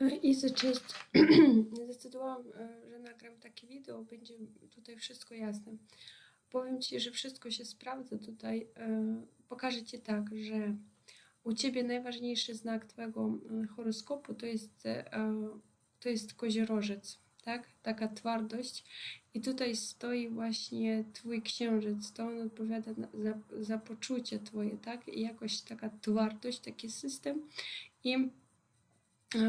I cześć. Zdecydowałam, e, że nagram takie wideo, będzie tutaj wszystko jasne. Powiem Ci, że wszystko się sprawdza tutaj. e, Pokażę Ci tak, że u Ciebie najważniejszy znak Twojego e, horoskopu to jest, to jest koziorożec, tak? Taka twardość. I tutaj stoi właśnie Twój księżyc, to on odpowiada za, za poczucie Twoje, tak? I jakoś taka twardość, taki system. I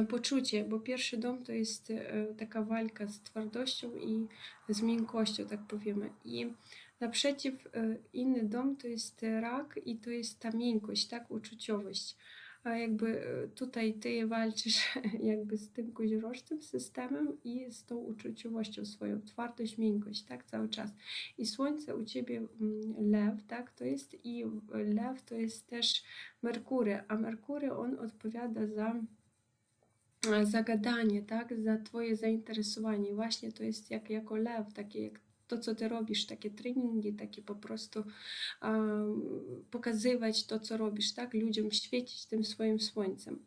poczucie, bo pierwszy dom to jest e, taka walka z twardością i z miękkością, tak powiemy. I naprzeciw e, inny dom to jest rak i to jest ta miękkość, tak, uczuciowość. A jakby e, tutaj ty walczysz jakby z tym koziorożcem systemem i z tą uczuciowością swoją, twardość, miękkość, tak, cały czas. I słońce u ciebie mm, lew, tak, to jest i lew to jest też Merkury, a Merkury on odpowiada za e, zagadanie, tak, za Twoje zainteresowanie. Właśnie to jest jak jako lew, takie jak to, co Ty robisz, takie treningi, takie po prostu um, pokazywać to, co robisz, tak, ludziom świecić tym swoim słońcem.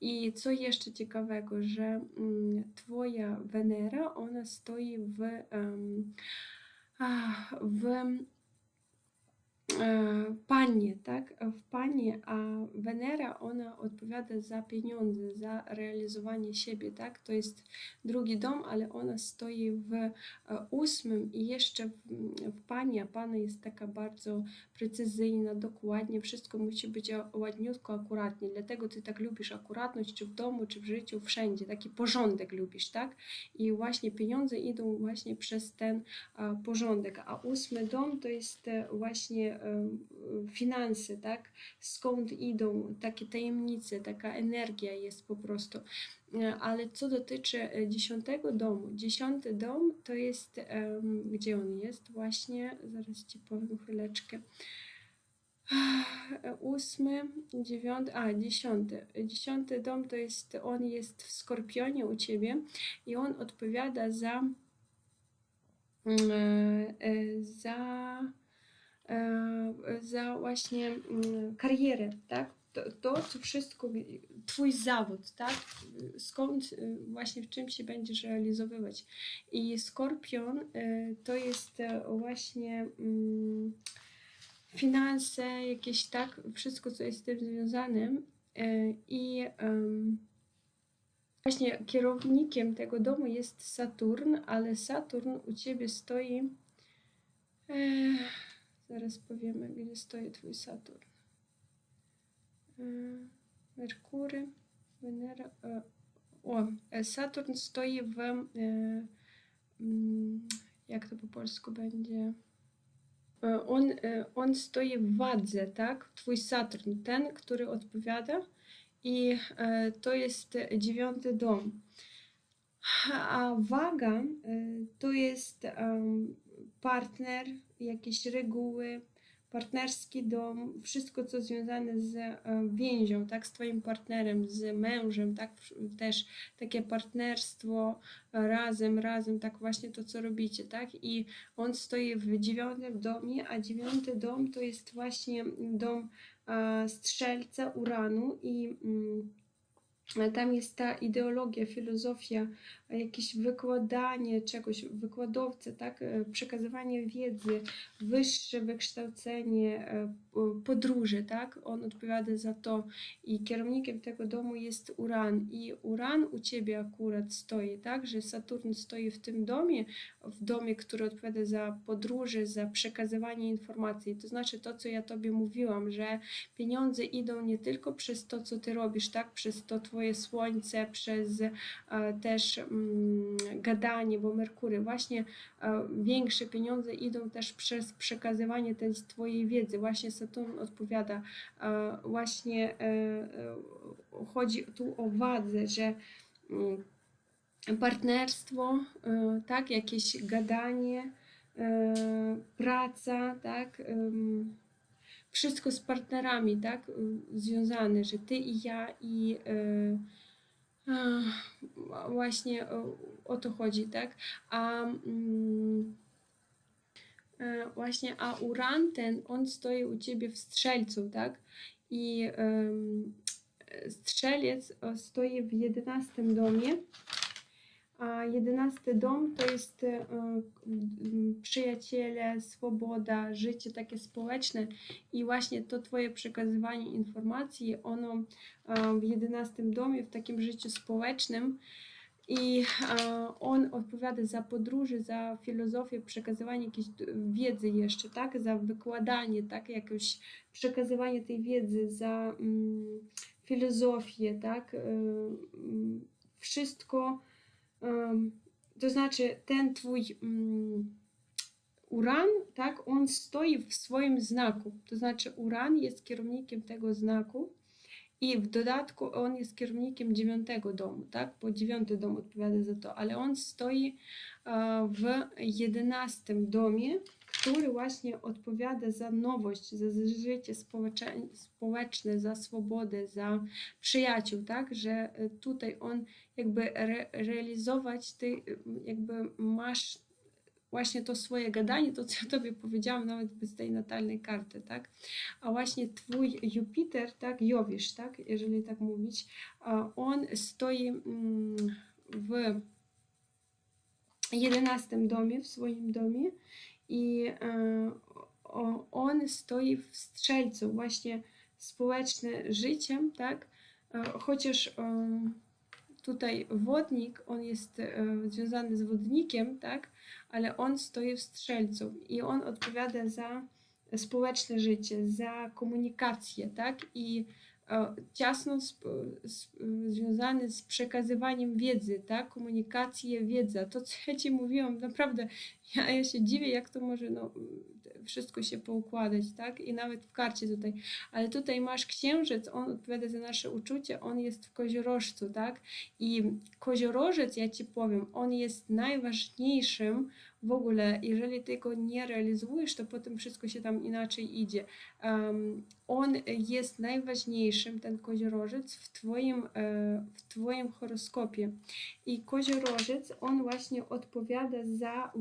I co jeszcze ciekawego, że mm, Twoja Wenera, ona stoi w, um, w e, Panie, tak? W Panie, a Wenera, ona odpowiada za pieniądze, za realizowanie siebie, tak? To jest drugi dom, ale ona stoi w e, ósmym i jeszcze w, w Panie, a Pana jest taka bardzo precyzyjna, dokładnie, wszystko musi być ładniutko, akuratnie, dlatego Ty tak lubisz akuratność, czy w domu, czy w życiu, wszędzie, taki porządek lubisz, tak? I właśnie pieniądze idą właśnie przez ten a, porządek, a ósmy dom to jest e, właśnie e, finanse, tak? Skąd idą takie tajemnice, taka energia jest po prostu. E, Ale co dotyczy dziesiątego domu, dziesiąty dom to jest, gdzie on jest? Właśnie, zaraz Ci powiem chwileczkę. Ósmy, dziewiąty, a dziesiąty. Dziesiąty dom to jest, on jest w Skorpionie u Ciebie i on odpowiada za mm, e, e, za za właśnie mm, karierę, tak? To, to, co wszystko, twój zawód, tak? Skąd y, właśnie w czym się będziesz realizowywać. I Skorpion y, to jest e, właśnie mm, finanse, jakieś tak, wszystko, co jest z tym związanym. E, I właśnie kierownikiem tego domu jest Saturn, ale Saturn u ciebie stoi. E, zaraz powiemy, gdzie stoi twój Saturn. E, Merkury, Wenera. E, o, e, Saturn stoi w. Mm, jak to po polsku będzie? On, on stoi w wadze, tak? Twój Saturn, ten, który odpowiada, i to jest dziewiąty dom. A waga to jest partner, jakieś reguły, partnerski dom, wszystko co związane z e, więzią, tak, z Twoim partnerem, z mężem, tak, też takie partnerstwo e, razem, razem, tak właśnie to, co robicie, tak, i on stoi w dziewiątym domie, a dziewiąty dom to jest właśnie dom strzelca uranu i mm, tam jest ta ideologia, filozofia, jakieś wykładanie czegoś, wykładowcy, tak? e, przekazywanie wiedzy, wyższe wykształcenie, e, podróże, tak? On odpowiada za to i kierownikiem tego domu jest Uran i Uran u Ciebie akurat stoi, tak? Że Saturn stoi w tym domie, w domie, który odpowiada za podróże, za przekazywanie informacji. To znaczy to, co ja Tobie mówiłam, że pieniądze idą nie tylko przez to, co Ty robisz, tak? Przez to Twoje słońce, przez e, też mm, gadanie, bo Merkury, właśnie e, większe pieniądze idą też przez przekazywanie tej Twojej wiedzy. Właśnie Saturn odpowiada, e, właśnie chodzi tu o wadzę, że mm, partnerstwo, tak, jakieś gadanie, praca, tak, wszystko z partnerami, tak, y, związane, że ty i ja i Ach, Właśnie o, o to chodzi, tak? A mm, e, właśnie, a Uran ten, on stoi u ciebie w strzelcu, tak? I e, stoi w jedenastym domie. A jedenasty dom to jest e, m, przyjaciele, swoboda, życie takie społeczne i właśnie to Twoje przekazywanie informacji, ono w jedenastym domie, w takim życiu społecznym i on odpowiada za podróże, za filozofię, przekazywanie jakiejś wiedzy jeszcze, tak? Za wykładanie, tak? Jakieś przekazywanie tej wiedzy, za mm, filozofię, tak? E, mm, wszystko, to znaczy ten twój mm, uran, tak? On stoi w swoim znaku. To znaczy uran jest kierownikiem tego znaku. I w dodatku on jest kierownikiem dziewiątego domu, tak? Bo dziewiąty dom odpowiada za to, ale on stoi e, w jedenastym domie, który właśnie odpowiada za nowość, za życie społeczne, za swobodę, za przyjaciół, tak? Że e, tutaj on jakby re, realizować ty e, jakby masz właśnie to swoje gadanie, to co ja tobie powiedziałam nawet bez tej natalnej karty, tak? A właśnie twój Jupiter, tak, Jowisz, tak, jeżeli tak mówić, on stoi mm, w jedenastym domie, w swoim domie i e, on stoi w strzelcu, właśnie społeczne życiem, tak? E, Chociaż e, tutaj wodnik, on jest związany z wodnikiem, tak? Ale on stoi w strzelcu i on odpowiada za społeczne życie, za komunikację, tak? I ciasno związany z przekazywaniem wiedzy, tak? Komunikację, wiedza. To, co ja Ci mówiłam, naprawdę, ja, ja się dziwię, jak to może no, wszystko się poukładać, tak? I nawet w karcie tutaj. Ale tutaj masz księżyc, on odpowiada za nasze uczucie, on jest w koziorożcu, tak? I koziorożec, ja Ci powiem, on jest najważniejszym w ogóle, jeżeli ty go nie realizujesz, to potem wszystko się tam inaczej idzie. Um, on jest najważniejszym, ten koziorożec, w twoim, e, w twoim horoskopie. I koziorożec, on właśnie odpowiada za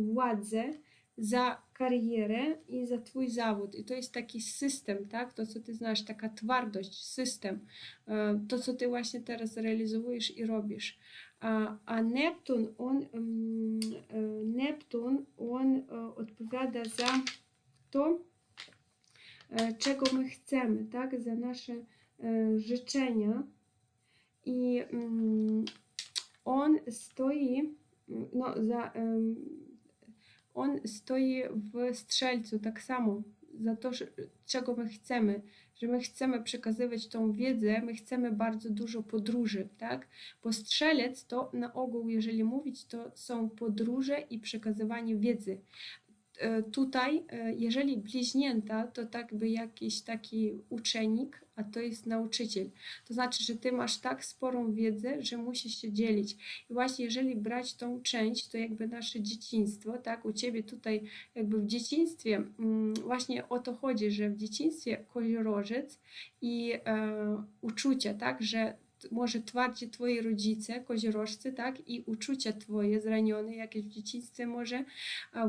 za karierę i za twój zawód. I to jest taki system, tak? To, co ty znasz, taka twardość, system. E, To, co ty właśnie teraz realizujesz i robisz. A, a Neptun, on, ym, e, Neptun, on e, odpowiada za to, czego my chcemy, tak? Za nasze życzenia. I ym, on stoi, mm, no, za, on stoi w strzelcu tak samo, za to, czego my chcemy, że my chcemy przekazywać tą wiedzę, my chcemy bardzo dużo podróży, tak? Bo strzelec to na ogół, jeżeli mówić, to są podróże i przekazywanie wiedzy. E, Tutaj, e, jeżeli bliźnięta, to tak by jakiś taki uczennik, a to jest nauczyciel. To znaczy, że ty masz tak sporą wiedzę, że musisz się dzielić. I właśnie jeżeli brać tą część, to jakby nasze dzieciństwo, tak, u ciebie tutaj jakby w dzieciństwie, mm, właśnie o to chodzi, że w dzieciństwie koziorożec i e, uczucia, tak, że może twardzi twoi rodzice, koziorożcy, tak, i uczucia twoje zranione jakieś w dzieciństwie może,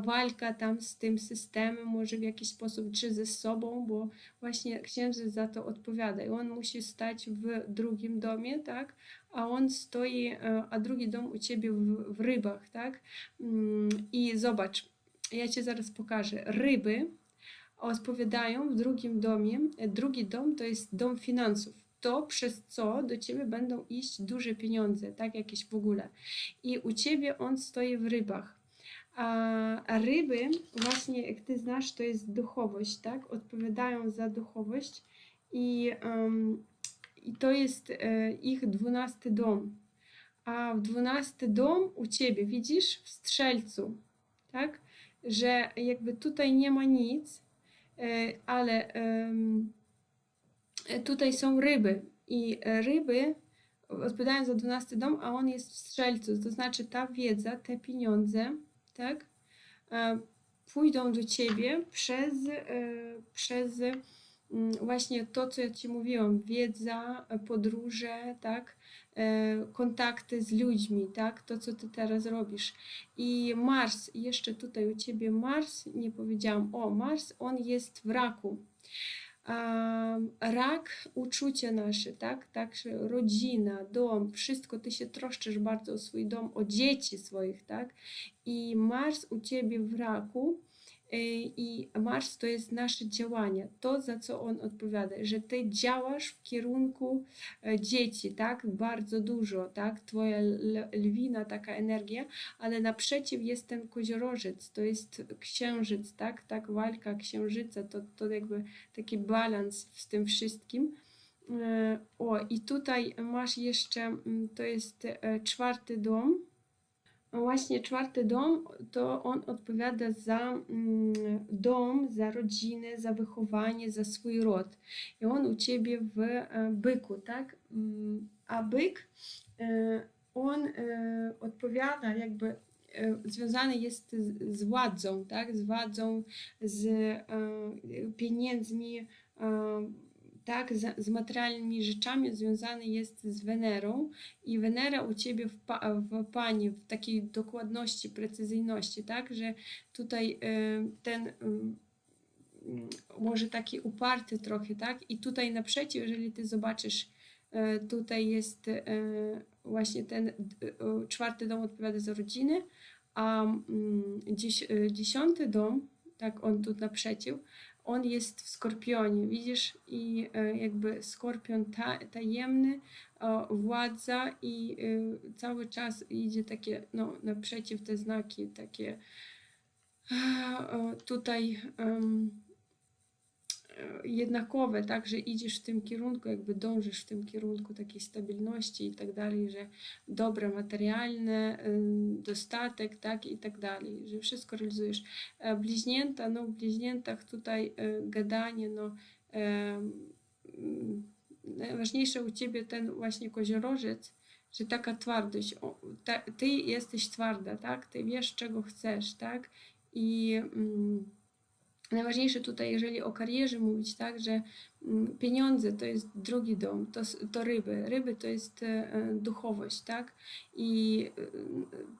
walka tam z tym systemem, może w jakiś sposób, czy ze sobą, bo właśnie księżyc za to odpowiada. I on musi stać w drugim domie, tak, a on stoi, e, a drugi dom u ciebie w, w rybach, tak, Mm, i zobacz, ja ci zaraz pokażę, ryby odpowiadają w drugim domie, drugi dom to jest dom finansów, to przez co do ciebie będą iść duże pieniądze, tak, jakieś w ogóle. I u ciebie on stoi w rybach. A ryby, właśnie jak ty znasz, to jest duchowość, tak? Odpowiadają za duchowość i, em, i to jest e, ich dwunasty dom. A w dwunasty dom u ciebie, widzisz, w strzelcu, tak? Że jakby tutaj nie ma nic, e, ale e, tutaj są ryby i e, ryby odpowiadają za 12 dom, a on jest w strzelcu, to znaczy ta wiedza, te pieniądze, tak, e, pójdą do ciebie przez, e, przez mm, właśnie to, co ja ci mówiłam, wiedza, e, podróże, tak, e, kontakty z ludźmi, tak, to, co ty teraz robisz. I Mars, jeszcze tutaj u ciebie Mars, nie powiedziałam, o, Mars, on jest w raku. Rak, uczucia nasze, tak? Także rodzina, dom, wszystko, ty się troszczysz bardzo o swój dom, o dzieci swoich, tak? I Mars u ciebie w raku, i Mars to jest nasze działanie, to za co on odpowiada, że ty działasz w kierunku dzieci, tak, bardzo dużo, tak, twoja lwina taka energia, ale naprzeciw jest ten koziorożec, to jest księżyc, tak, tak, walka księżyca, to, to jakby taki balans w tym wszystkim. O, i tutaj masz jeszcze, to jest czwarty dom, Właśnie czwarty dom to on odpowiada za mm, dom, za rodzinę, za wychowanie, za swój rod. I on u ciebie w e, byku, tak? Mm, a byk, e, on e, odpowiada jakby związany jest z, z władzą, tak? Z władzą, z pieniędzmi, tak, z, z materialnymi rzeczami związany jest z Wenerą i Wenera u Ciebie w, pa, w w takiej dokładności, precyzyjności, tak, że tutaj y, ten y, może taki uparty trochę, tak, i tutaj naprzeciw, jeżeli Ty zobaczysz, y, tutaj jest y, właśnie ten y, czwarty dom odpowiada za rodzinę, a mm, y, dziesiąty dom, tak, on tu naprzeciw, on jest w skorpionie, widzisz, i e, jakby skorpion ta, tajemny, władza i e, cały czas idzie takie, no, naprzeciw te znaki, takie tutaj jednakowe, tak, że idziesz w tym kierunku, jakby dążysz w tym kierunku takiej stabilności i tak dalej, że dobre materialne, dostatek, tak, i tak dalej, że wszystko realizujesz. E, bliźnięta, no w bliźniętach tutaj e, gadanie, no najważniejsze u Ciebie ten właśnie koziorożec, że taka twardość, Ty jesteś twarda, tak, Ty wiesz czego chcesz, tak, i mm, Najważniejsze tutaj, jeżeli o karierze mówić, tak, że pieniądze to jest drugi dom, to, to ryby. Ryby to jest e, duchowość, tak? I e,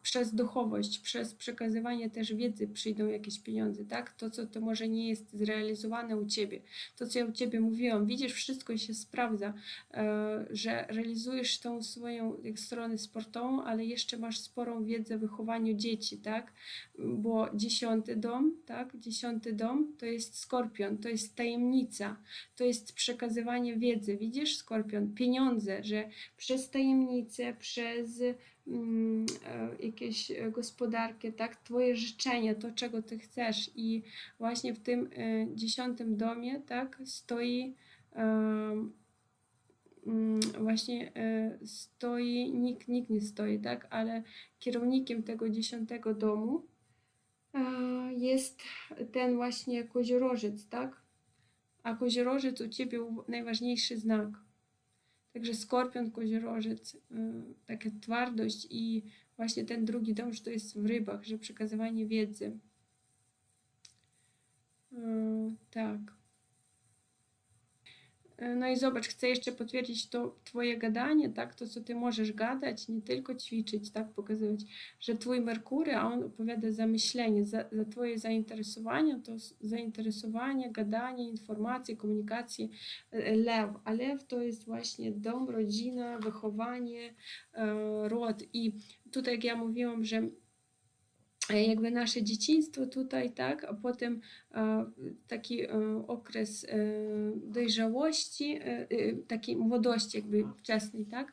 przez duchowość, przez przekazywanie też wiedzy przyjdą jakieś pieniądze, tak? To, co to może nie jest zrealizowane u Ciebie. To, co ja u Ciebie mówiłam, widzisz, wszystko się sprawdza, e, że realizujesz tą swoją stronę sportową, ale jeszcze masz sporą wiedzę o wychowaniu dzieci, tak? Bo dziesiąty dom, tak? Dziesiąty dom to jest skorpion, to jest tajemnica, to jest przekazywanie wiedzy. Widzisz, skorpion, pieniądze, że przez tajemnicę, przez mm, e, jakieś gospodarkę, tak, twoje życzenie, to czego ty chcesz i właśnie w tym e, dziesiątym domie, tak, stoi e, właśnie e, stoi, nikt, nikt nie stoi, tak, ale kierownikiem tego dziesiątego domu jest ten właśnie koziorożec, tak? A koziorożec u Ciebie najważniejszy znak. Także skorpion, koziorożec, y, taka twardość i właśnie ten drugi dom, że to jest w rybach, że przekazywanie wiedzy. Y, tak. E, no i zobacz, chcę jeszcze potwierdzić to Twoje gadanie, tak, to co Ty możesz gadać, nie tylko ćwiczyć, tak, pokazywać, że Twój Merkury, a on opowiada za myślenie, za, za Twoje zainteresowania, to zainteresowanie, gadanie, informacje, komunikacje, e, lew, a lew to jest właśnie dom, rodzina, wychowanie, e, rod. I tutaj jak ja mówiłam, że jakby nasze dzieciństwo tutaj, tak, a potem taki e, okres e, dojrzałości, e, takiej młodości jakby wczesnej, tak?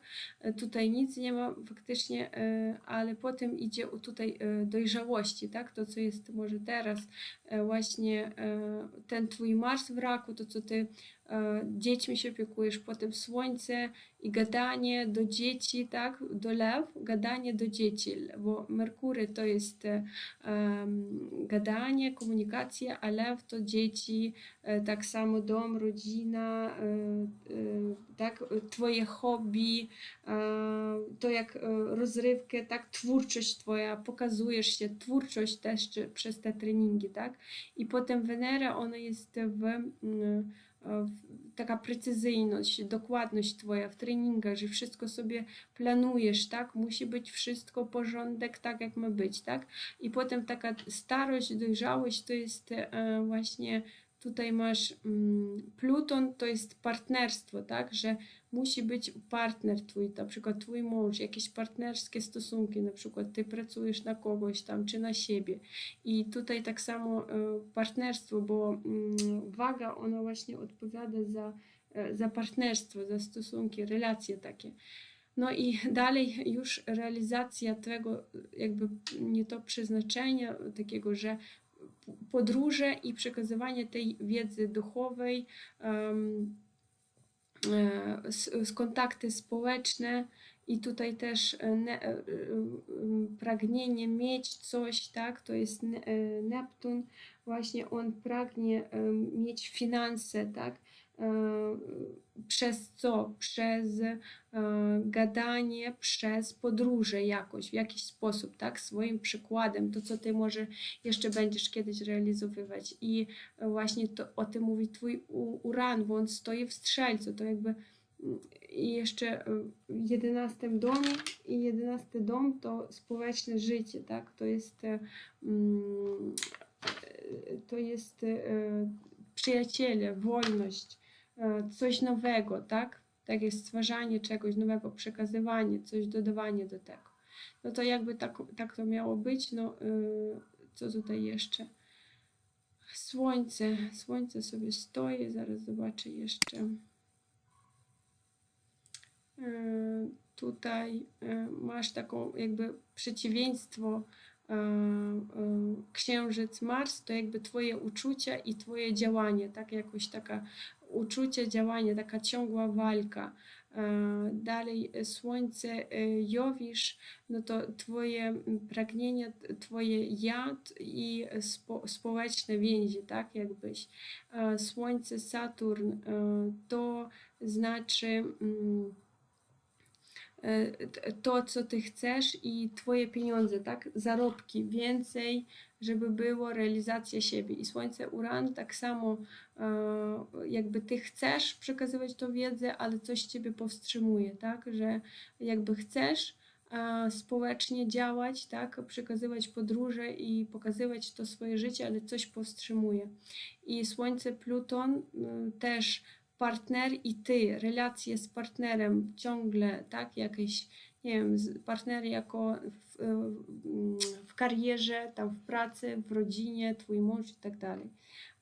Tutaj nic nie ma faktycznie, ale potem idzie tutaj dojrzałości, tak? To, co jest może teraz, właśnie ten twój Mars w raku, to, co ty dziećmi się opiekujesz, potem słońce i gadanie do dzieci, tak, do lew, gadanie do dzieci, bo Merkury to jest um, gadanie, komunikacja, a lew to dzieci, e, tak samo dom, rodzina, e, e, tak, twoje hobby, to jak rozrywkę, tak, twórczość twoja, pokazujesz się, twórczość też przez te treningi, tak, i potem Wenera, ona jest w taka precyzyjność, dokładność Twoja w treningach, że wszystko sobie planujesz, tak? Musi być wszystko porządek, tak jak ma być, tak? I potem taka starość, dojrzałość to jest właśnie tutaj masz mm, Pluton, to jest partnerstwo, tak, że musi być partner twój, na przykład twój mąż, jakieś partnerskie stosunki, na przykład ty pracujesz na kogoś tam, czy na siebie. I tutaj tak samo e, partnerstwo, bo mm, waga, ona właśnie odpowiada za, e, za partnerstwo, za stosunki, relacje takie. No i dalej już realizacja tego, jakby nie to przeznaczenia takiego, że podróże i przekazywanie tej wiedzy duchowej, um, kontakty społeczne i tutaj też ne, pragnienie mieć coś, tak, to jest Neptun, właśnie on pragnie mieć finanse, tak, przez co? Przez e, gadanie, przez podróże jakoś, w jakiś sposób, tak? Swoim przykładem, to co ty może jeszcze będziesz kiedyś realizowywać. I właśnie to, o tym mówi twój uran, bo on stoi w strzelcu, to jakby i jeszcze w jedenastym domie i jedenasty dom to społeczne życie, tak? To jest e, mm, to jest e, przyjaciele, wolność, E, coś nowego, tak? Tak jest stwarzanie czegoś nowego, przekazywanie, coś dodawanie do tego. No to jakby tak, tak to miało być, no yy, co tutaj jeszcze? Słońce, słońce sobie stoi, zaraz zobaczę jeszcze. Yy, tutaj masz taką jakby przeciwieństwo księżyc Mars to jakby twoje uczucia i twoje działanie, tak jakoś taka uczucie, działanie, taka ciągła walka. E, dalej e, słońce, e, Jowisz, no to twoje pragnienia, twoje ja i spo, społeczne więzi, tak jakbyś. Słońce, Saturn to znaczy mm, to, co ty chcesz i twoje pieniądze, tak? Zarobki, więcej, żeby było realizacja siebie. I Słońce, Uran tak samo e, jakby ty chcesz przekazywać tą wiedzę, ale coś ciebie powstrzymuje, tak? Że jakby chcesz e, społecznie działać, tak? Przekazywać podróże i pokazywać to swoje życie, ale coś powstrzymuje. I Słońce, Pluton też partner i ty, relacje z partnerem ciągle, tak, jakieś, nie wiem, partner jako w, w karierze, tam w pracy, w rodzinie, twój mąż i tak dalej.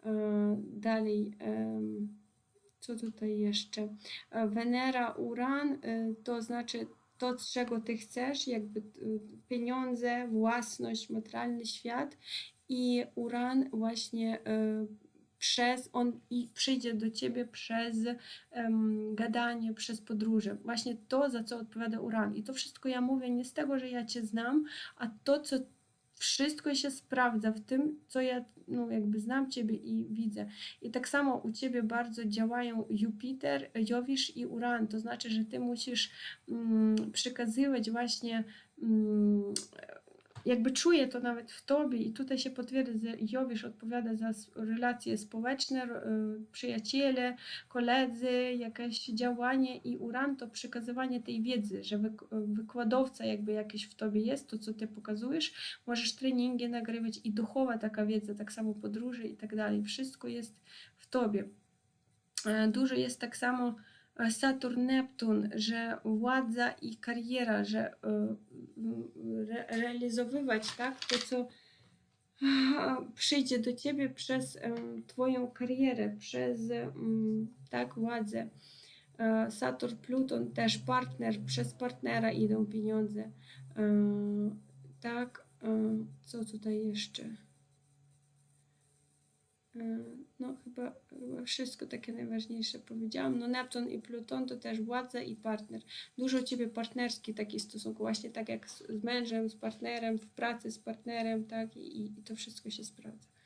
E, dalej, co tutaj jeszcze? E, Wenera, Uran, e, to znaczy to, czego ty chcesz, jakby pieniądze, własność, materialny świat i Uran właśnie przez, on i przyjdzie do ciebie przez um, gadanie, przez podróże. Właśnie to, za co odpowiada Uran. I to wszystko ja mówię nie z tego, że ja cię znam, a to, co wszystko się sprawdza w tym, co ja no, jakby znam Ciebie i widzę. I tak samo u Ciebie bardzo działają Jupiter, Jowisz i Uran. To znaczy, że Ty musisz mm, przekazywać właśnie mm, jakby czuję to nawet w tobie i tutaj się potwierdza, Jowisz odpowiada za relacje społeczne, przyjaciele, koledzy, jakieś działanie i Uran to przekazywanie tej wiedzy, że wykładowca jakby jakiś w tobie jest, to co ty pokazujesz, możesz treningi nagrywać i duchowa taka wiedza, tak samo podróże i tak dalej, wszystko jest w tobie. E, dużo jest tak samo Saturn, Neptun, że władza i kariera, że e, re, realizować tak, to, co przyjdzie do ciebie przez twoją karierę, przez tak władzę. E, Saturn, Pluton też partner, przez partnera idą pieniądze. E, tak, co tutaj jeszcze? No chyba, chyba wszystko takie najważniejsze powiedziałam. No Neptun i Pluton to też władza i partner. Dużo ciebie partnerski taki stosunek, właśnie tak jak z, z mężem, z partnerem, w pracy z partnerem, tak i, i to wszystko się sprawdza.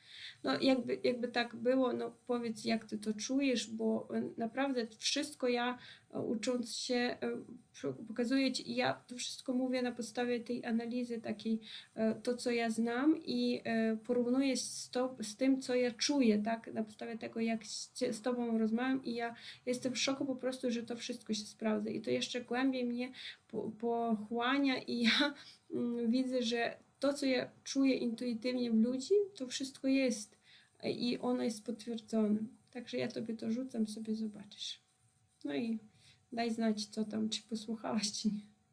No jakby, jakby tak było, no powiedz jak ty to czujesz, bo e, naprawdę wszystko ja e, ucząc się e, pokazuję ci, ja to wszystko mówię na podstawie tej analizy takiej, to co ja znam i porównuję z, to, z tym, co ja czuję, tak, na podstawie tego, jak z, z tobą rozmawiam i ja jestem w szoku po prostu, że to wszystko się sprawdza. I to jeszcze głębiej mnie pochłania i ja mm, widzę, że to, co ja czuję intuitywnie w ludzi, to wszystko jest e, i ono jest potwierdzone. Także ja tobie to rzucam, sobie zobaczysz. No i daj znać, co tam, czy posłuchałaś, czy nie.